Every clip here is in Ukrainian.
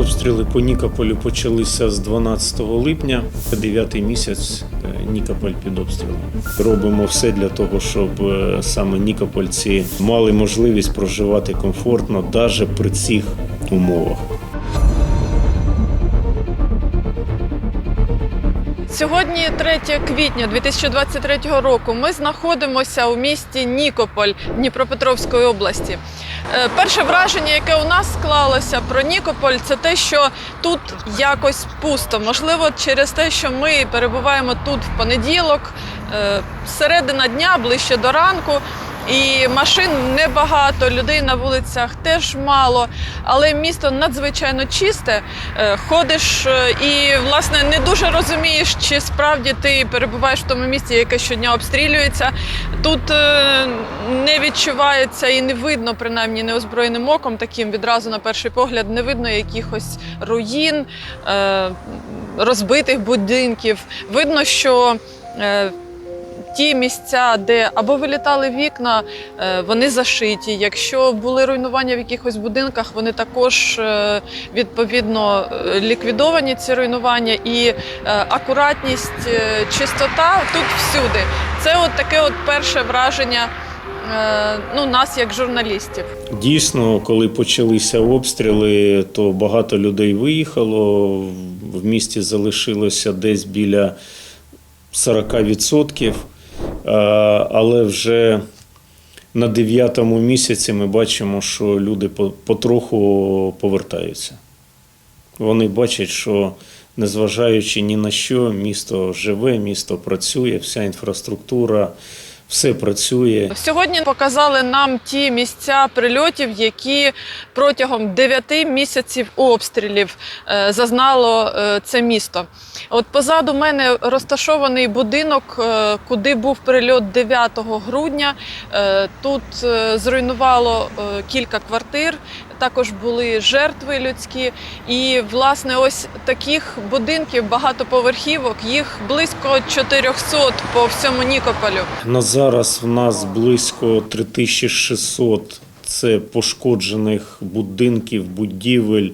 Обстріли по Нікополю почалися з 12 липня. Дев'ятий місяць е, Нікополь під обстрілом. Робимо все для того, щоб е, саме нікопольці мали можливість проживати комфортно навіть при цих умовах. Сьогодні 3 квітня 2023 року. Ми знаходимося у місті Нікополь Дніпропетровської області. Е, Перше враження, яке у нас склалося про Нікополь, це те, що тут якось пусто. Можливо, через те, що ми перебуваємо тут в понеділок, е, середина дня, ближче до ранку. І машин небагато, людей на вулицях теж мало, але місто надзвичайно чисте. Е, Ходиш е, і власне не дуже розумієш, чи справді ти перебуваєш в тому місці, яке щодня обстрілюється. Тут е, не відчувається і не видно, принаймні неозброєним оком, таким відразу на перший погляд, не видно якихось руїн, розбитих будинків. Видно, що ті місця, де або вилітали вікна, е, вони зашиті. Якщо були руйнування в якихось будинках, вони також е, відповідно е, ліквідовані ці руйнування. І акуратність, чистота тут всюди. Це от таке от перше враження ну, нас як журналістів. Дійсно, коли почалися обстріли, то багато людей виїхало. В місті залишилося десь біля 40%. Але вже на дев'ятому місяці ми бачимо, що люди по- потроху повертаються. Вони бачать, що незважаючи ні на що, місто живе, місто працює, вся інфраструктура, все працює. Сьогодні показали нам ті місця прильотів, які протягом 9 місяців обстрілів е, зазнало е, це місто. От позаду мене розташований будинок, е, куди був прильот 9 грудня. Тут зруйнувало кілька квартир. Також були жертви людські, і власне ось таких будинків багатоповерхівок, їх близько 400 по всьому Нікополю. Зараз в нас близько 3600 це пошкоджених будинків, будівель,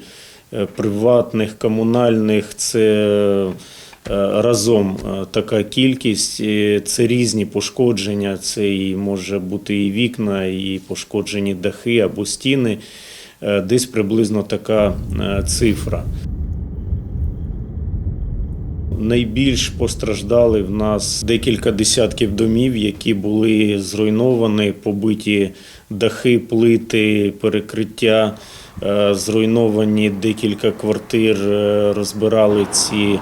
е, приватних, комунальних. Це е, разом е, така кількість. Це різні пошкодження. Це і може бути і вікна, і пошкоджені дахи або стіни. Десь приблизно така цифра. Найбільш постраждали в нас декілька десятків домів, які були зруйновані, побиті дахи, плити, перекриття, е, зруйновані декілька квартир, е, розбирали ці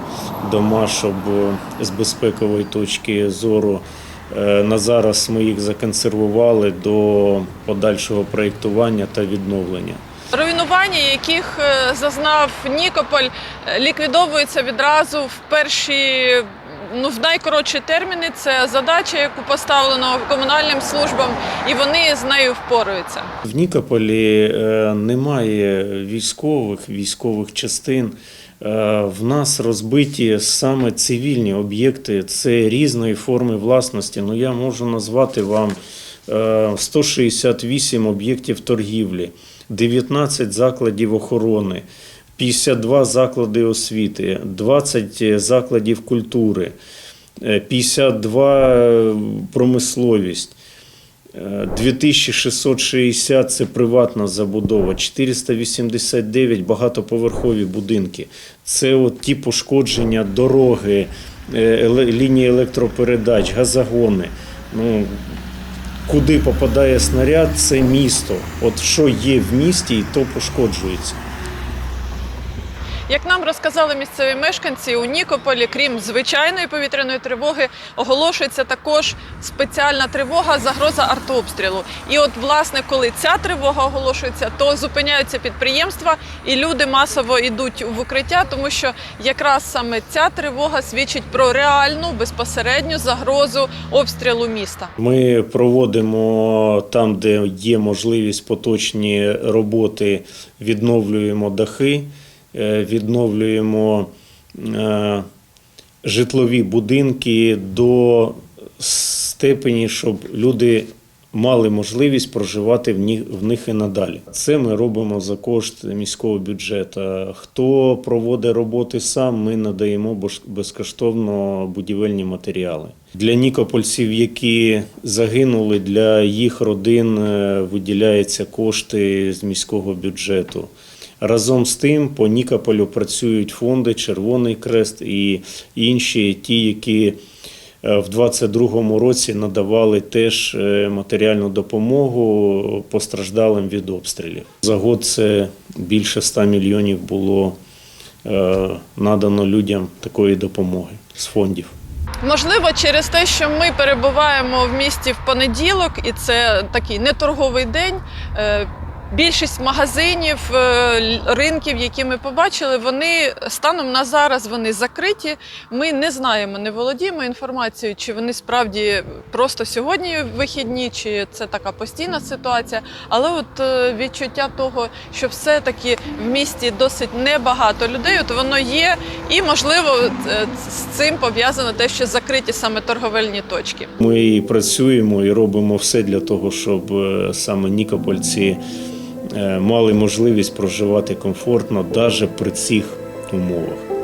дома, щоб з безпекової точки зору. е, На зараз ми їх законсервували до подальшого проєктування та відновлення. Руйнування, яких е, зазнав Нікополь, е, ліквідовуються відразу в перші. Ну, в найкоротші терміни це задача, яку поставлено комунальним службам, і вони з нею впораються. В Нікополі е, немає військових, військових частин. В нас розбиті саме цивільні об'єкти, це різної форми власності. Ну, я можу назвати вам е, 168 об'єктів торгівлі, 19 закладів охорони, 52 заклади освіти, 20 закладів культури, е, 52 промисловість. Е, 2660 – це приватна забудова, 489 – багатоповерхові будинки. Це от ті пошкодження дороги, е, лінії електропередач, газогони. Ну, куди попадає снаряд, це місто. От що є в місті, і то пошкоджується. Як нам розказали місцеві мешканці, у Нікополі, крім звичайної повітряної тривоги, оголошується також спеціальна тривога загроза артобстрілу. І от, власне, коли ця тривога оголошується, то зупиняються підприємства і люди масово йдуть в укриття, тому що якраз саме ця тривога свідчить про реальну безпосередню загрозу обстрілу міста. Ми проводимо там, де є можливість поточні роботи, відновлюємо дахи, відновлюємо е, житлові будинки до степені, щоб люди мали можливість проживати в них, і надалі. Це ми робимо за кошт міського бюджету. Хто проводить роботи сам, ми надаємо безкоштовно будівельні матеріали. Для нікопольців, які загинули, для їх родин е, виділяються кошти з міського бюджету. Разом з тим по Нікополю працюють фонди Червоний Крест і інші, ті, які е, в 22-му році надавали теж е, матеріальну допомогу постраждалим від обстрілів. За год це більше 100 мільйонів було е, надано людям такої допомоги з фондів. Можливо, через те, що ми перебуваємо в місті в понеділок, і це такий неторговий день. Більшість магазинів, е, ринків, які ми побачили, вони станом на зараз вони закриті. Ми не знаємо, не володіємо інформацією, чи вони справді просто сьогодні вихідні, чи це така постійна ситуація. Але от е, відчуття того, що все-таки в місті досить небагато людей, от воно є, і можливо е, з цим пов'язано те, що закриті саме торговельні точки. Ми працюємо і робимо все для того, щоб саме нікопольці мали можливість проживати комфортно навіть при цих умовах.